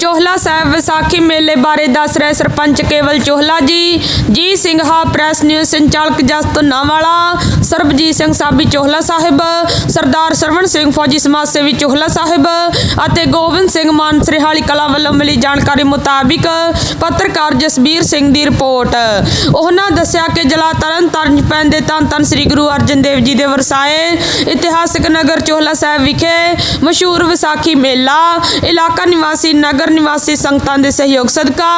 ਚੋਹਲਾ ਸਾਹਿਬ ਵਿਸਾਖੀ ਮੇਲੇ ਬਾਰੇ ਦੱਸ ਰਹੇ ਸਰਪੰਚ ਕੇਵਲ ਚੋਹਲਾ ਜੀ। ਜੀ ਸਿੰਘਾ ਪ੍ਰੈਸ ਨਿਊਜ਼ ਸੰਚਾਲਕ ਜਸ ਧੁੰਨਾਵਾਲਾ ਸਰਬਜੀਤ ਸਿੰਘ ਸਾਬੀ ਚੋਹਲਾ ਸਾਹਿਬ, ਸਰਦਾਰ ਸਰਵਣ ਸਿੰਘ ਫੌਜੀ ਸਮਾਜ ਸੇਵੀ ਚੋਹਲਾ ਸਾਹਿਬ ਅਤੇ ਗੋਬਿੰਦ ਸਿੰਘ ਮਾਨ ਸ੍ਰੀਹਾਲੀ ਕਲਾ ਵੱਲੋਂ ਮਿਲੀ ਜਾਣਕਾਰੀ ਮੁਤਾਬਿਕ ਪੱਤਰਕਾਰ ਜਸਬੀਰ ਸਿੰਘ ਦੀ ਰਿਪੋਰਟ। ਉਹਨਾਂ ਦੱਸਿਆ ਕਿ ਜ਼ਿਲ੍ਹਾ ਤਰਨ ਤਾਰਨ ਪੈਂਦੇ ਧੰਨ ਧੰਨ ਸ੍ਰੀ ਗੁਰੂ ਅਰਜਨ ਦੇਵ ਜੀ ਦੇ ਵਰਸਾਏ ਇਤਿਹਾਸਕ ਨਗਰ ਚੋਹਲਾ ਸਾਹਿਬ ਵਿਖੇ ਮਸ਼ਹੂਰ ਵਿਸਾਖੀ ਮੇਲਾ, ਇਲਾਕਾ ਨਿਵਾਸੀ ਨਗਰ ਨਿਵਾਸੀ ਸੰਗਤਾਂ ਦੇ ਸਹਿਯੋਗ ਸਦਕਾ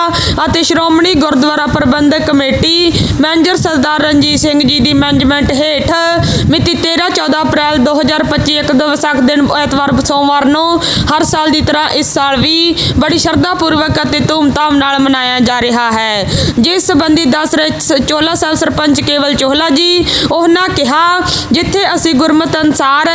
ਅਤੇ ਸ਼੍ਰੋਮਣੀ ਗੁਰਦੁਆਰਾ ਪ੍ਰਬੰਧਕ ਕਮੇਟੀ ਮੈਨੇਜਰ ਸਰਦਾਰ ਰਣਜੀਤ ਸਿੰਘ ਜੀ ਦੀ ਮੈਨੇਜਮੈਂਟ ਹੇਠ ਮਿਤੀ 13 14 ਅਪ੍ਰੈਲ 2025 ਇੱਕ ਦੋ ਵਿਸਾਖ ਦਿਨ ਐਤਵਾਰ ਸੋਮਵਾਰ ਨੂੰ ਹਰ ਸਾਲ ਦੀ ਤਰ੍ਹਾਂ ਇਸ ਸਾਲ ਵੀ ਬੜੀ ਸ਼ਰਧਾ ਪੂਰਵਕ ਅਤੇ ਧੂਮਧਾਮ ਨਾਲ ਮਨਾਇਆ ਜਾ ਰਿਹਾ ਹੈ। ਜਿਸ ਸੰਬੰਧੀ ਦੱਸ ਰਹੇ ਚੋਲਾ ਸਾਹਿਬ ਸਰਪੰਚ ਕੇਵਲ ਚੋਹਲਾ ਜੀ, ਉਹਨਾਂ ਕਿਹਾ, ਜਿੱਥੇ ਅਸੀਂ ਗੁਰਮਤ ਅਨਸਾਰ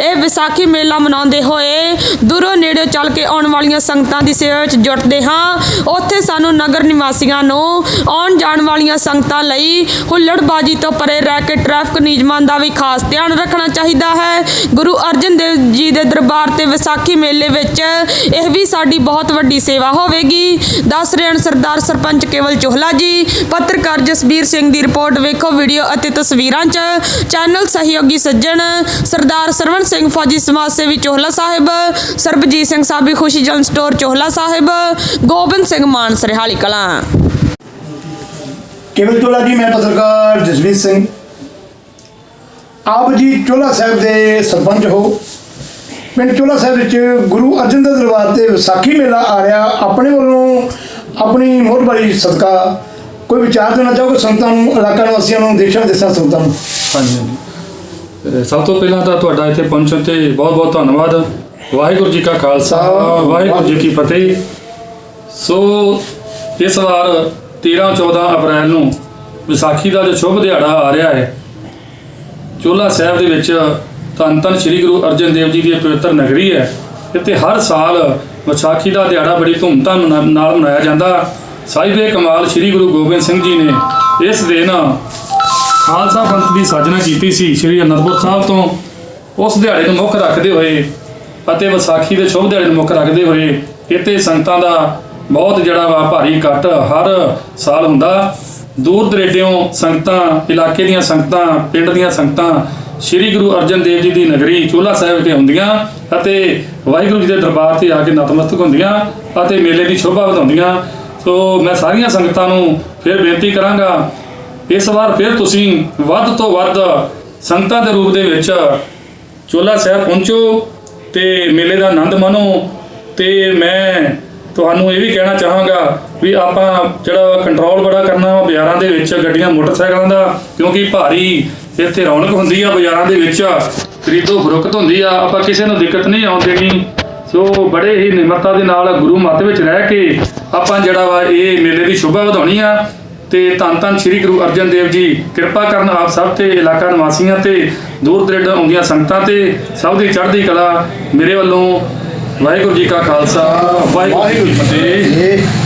ਇਹ ਵਿਸਾਖੀ ਮੇਲਾ ਮਨਾਉਂਦੇ ਹੋਏ ਦੂਰੋਂ ਨੇੜੇ ਚੱਲ ਕੇ ਆਉਣ ਵਾਲੀਆਂ ਸੰਗਤਾਂ ਦੀ ਸੇਵਾ ਵਿੱਚ ਜੁਟਦੇ ਹਾਂ। ਉੱਥੇ ਸਾਨੂੰ ਨਗਰ ਨਿਵਾਸੀਆਂ ਨੂੰ ਆਉਣ ਜਾਣ ਵਾਲੀਆਂ ਸੰਗਤਾਂ ਲਈ ਹੁੱਲੜਬਾਜੀ ਤੋਂ ਪਰੇ ਰਹਿ ਕੇ ਟ੍ਰੈਫਿਕ ਨਿਯਮਾਂ ਦਾ ਵੀ ਖਾਸ ਧਿਆਨ ਰੱਖਣਾ ਚਾਹੀਦਾ ਹੈ। ਗੁਰੂ ਅਰਜਨ ਦੇਵ ਜੀ ਦੇ ਦਰਬਾਰ ਤੇ ਵਿਸਾਖੀ ਮੇਲੇ ਵਿੱਚ ਇਹ ਵੀ ਸਾਡੀ ਬਹੁਤ ਵੱਡੀ ਸੇਵਾ ਹੋਵੇਗੀ। ਦੱਸ ਰਹੇ ਹਨ ਸਰਦਾਰ ਸਰਪੰਚ ਕੇਵਲ ਚੋਹਲਾ ਜੀ। ਪੱਤਰਕਾਰ ਜਸਬੀਰ ਸਿੰਘ ਦੀ ਰਿਪੋਰਟ ਵੇਖੋ ਵੀਡੀਓ ਅਤੇ ਤਸਵੀਰਾਂ 'ਚ। ਚੈਨਲ ਸਹਿਯੋਗੀ ਸੱਜਣ ਸਰਦਾਰ ਸਰਵਣ ਸਿੰਘ ਫੌਜੀ ਸਮਾਜ ਸੇਵੀ ਚੋਹਲਾ ਸਾਹਿਬ, ਸਰਬਜੀਤ ਸਿੰਘ ਸਾਬੀ ਖੁਸ਼ੀ ਜਨ ਸਟੋਰ ਚੋਹਲਾ ਸਾਹਿਬ ਗੋਬਿੰਦ ਸਿੰਘ ਮਾਨ ਸਰਹਾਲੀ ਕਲਾਂ। ਕੇਵਲ ਚੋਲਾ ਜੀ? ਮੈਂ ਪੱਤਰਕਾਰ ਜਸਵੀਰ ਸਿੰਘ। ਆਪ ਜੀ ਚੋਲਾ ਸਾਹਿਬ ਦੇ ਸਰਪੰਚ ਹੋ। ਪਿੰਡ ਚੋਲਾ ਸਾਹਿਬ ਵਿੱਚ ਗੁਰੂ ਅਰਜਨ ਦੇਵ ਦਰਬਾਰ ਤੇ ਵਿਸਾਖੀ ਮੇਲਾ ਆ ਰਿਹਾ। ਆਪਣੇ ਵੱਲੋਂ ਆਪਣੀ ਮੋਹਰਬਾਰੀ ਸਦਕਾ ਕੋਈ ਵਿਚਾਰ ਦੇਣਾ ਚਾਹੋਗੇ ਸੰਗਤਾਂ ਨੂੰ ਇਲਾਕਾ ਨਿਵਾਸੀਆਂ ਨੂੰ ਦੇਸ਼ਾਂ ਵਿਦੇਸ਼ਾਂ ਸੰਗਤਾਂ ਨੂੰ? ਹਾਂਜੀ ਸਭ ਤੋਂ ਪਹਿਲਾਂ ਤਾਂ ਤੁਹਾਡਾ ਇੱਥੇ ਪਹੁੰਚਣ ਤੇ ਬਹੁਤ-ਬਹੁਤ ਧੰਨਵਾਦ। ਵਾਹਿਗੁਰੂ ਜੀ ਕਾ ਖਾਲਸਾ, ਵਾਹਿਗੁਰੂ ਜੀ ਕੀ ਫਤਿਹ। ਸੋ ਇਸ ਵਾਰ 13 14 ਅਪ੍ਰੈਲ ਨੂੰ ਵਿਸਾਖੀ ਦਾ ਜੋ ਸ਼ੁਭ ਦਿਹਾੜਾ ਆ ਰਿਹਾ ਹੈ ਚੋਲਾ ਸਾਹਿਬ ਦੇ ਵਿੱਚ ਧੰਨ ਧੰਨ ਸ੍ਰੀ ਗੁਰੂ ਅਰਜਨ ਦੇਵ ਜੀ ਦੀ ਪਵਿੱਤਰ ਨਗਰੀ ਹੈ, ਇੱਥੇ ਹਰ ਸਾਲ ਵਿਸਾਖੀ ਦਾ ਦਿਹਾੜਾ ਬੜੀ ਧੂਮਧਾਮ ਨਾਲ ਨਾਲ ਮਨਾਇਆ ਜਾਂਦਾ। ਸਾਹਿਬੇ ਕਮਾਲ ਸ੍ਰੀ ਗੁਰੂ ਗੋਬਿੰਦ ਸਿੰਘ ਜੀ ਨੇ ਇਸ ਦਿਨ ਖਾਲਸਾ ਪੰਥ ਦੀ ਸਾਜਨਾ ਕੀਤੀ ਸੀ, ਸ੍ਰੀ ਅਨੰਦਪੁਰ ਸਾਹਿਬ ਤੋਂ। ਉਸ ਦਿਹਾੜੇ ਨੂੰ ਮੁੱਖ ਰੱਖਦੇ ਹੋਏ ਅਤੇ ਵਿਸਾਖੀ ਦੇ ਸ਼ੁਭ ਦਿਹਾੜੇ ਨੂੰ ਮੁੱਖ ਰੱਖਦੇ ਹੋਏ ਇੱਥੇ ਸੰਗਤਾਂ ਦਾ ਬਹੁਤ ਜਿਹੜਾ ਵਾ ਭਾਰੀ ਇਕੱਠ ਹਰ ਸਾਲ ਹੁੰਦਾ। ਦੂਰ ਦਰੇਡਿਓਂ ਸੰਗਤਾਂ, ਇਲਾਕੇ ਦੀਆਂ ਸੰਗਤਾਂ, ਪਿੰਡ ਦੀਆਂ ਸੰਗਤਾਂ ਸ੍ਰੀ ਗੁਰੂ ਅਰਜਨ ਦੇਵ ਜੀ ਦੀ ਨਗਰੀ ਚੋਲਾ ਸਾਹਿਬ ਵਿਖੇ ਆਉਂਦੀਆਂ ਅਤੇ ਵਾਹਿਗੁਰੂ ਜੀ ਦੇ ਦਰਬਾਰ ਤੇ ਆ ਕੇ ਨਤਮਸਤਕ ਹੁੰਦੀਆਂ ਅਤੇ ਮੇਲੇ ਦੀ ਸ਼ੋਭਾ ਵਧਾਉਂਦੀਆਂ। ਸੋ ਮੈਂ ਸਾਰੀਆਂ ਸੰਗਤਾਂ ਨੂੰ ਫਿਰ ਬੇਨਤੀ ਕਰਾਂਗਾ, ਇਸ ਵਾਰ ਫਿਰ ਤੁਸੀਂ ਵੱਧ ਤੋਂ ਵੱਧ ਸੰਗਤਾਂ ਦੇ ਰੂਪ ਦੇ ਵਿੱਚ ਚੋਲਾ ਸਾਹਿਬ ਪਹੁੰਚੋ। ਤੇ ਮੇਲੇ ਦਾ ਆਨੰਦ ਮਾਣੋ ਤੇ ਮੈਂ ਤੁਹਾਨੂੰ ਇਹ ਵੀ ਕਹਿਣਾ ਚਾਹਾਂਗਾ ਵੀ ਆਪਾਂ ਜਿਹੜਾ ਕੰਟਰੋਲ ਬੜਾ ਕਰਨਾ ਵਾ ਬਾਜ਼ਾਰਾਂ ਦੇ ਵਿੱਚ, ਗੱਡੀਆਂ, ਮੋਟਰਸਾਈਕਲਾਂ ਦਾ, ਕਿਉਂਕਿ ਭਾਰੀ ਇੱਥੇ ਰੌਣਕ ਹੁੰਦੀ ਆ ਬਾਜ਼ਾਰਾਂ ਦੇ ਵਿੱਚ, ਖਰੀਦੋ ਫਰੋਖਤ ਹੁੰਦੀ ਆ, ਆਪਾਂ ਕਿਸੇ ਨੂੰ ਦਿੱਕਤ ਨਹੀਂ ਆਉਣ ਦੇਣੀ। ਸੋ ਬੜੇ ਹੀ ਨਿਮਰਤਾ ਦੇ ਨਾਲ ਗੁਰੂ ਮੱਤ ਵਿੱਚ ਰਹਿ ਕੇ ਆਪਾਂ ਜਿਹੜਾ ਵਾ ਇਹ ਮੇਲੇ ਦੀ ਸ਼ੋਭਾ ਵਧਾਉਣੀ ਆ। ਤੇ ਧੰਨ ਧੰਨ ਸ੍ਰੀ ਗੁਰੂ ਅਰਜਨ ਦੇਵ ਜੀ ਕਿਰਪਾ ਕਰਨ ਆਪ ਸਭ ਤੇ ਇਲਾਕਾ ਨਿਵਾਸੀਆਂ ਤੇ ਦੂਰ ਦਰੇਡ ਆਉਂਦੀਆਂ ਸੰਗਤਾਂ ਤੇ ਸਭ ਦੀ ਚੜ੍ਹਦੀ ਕਲਾ ਮੇਰੇ ਵੱਲੋਂ ਵਾਹਿਗੁਰੂ ਜੀ ਕਾ ਖਾਲਸਾ ਵਾਹਿਗੁਰੂ ਜੀ ਕੀ ਫਤਿਹ।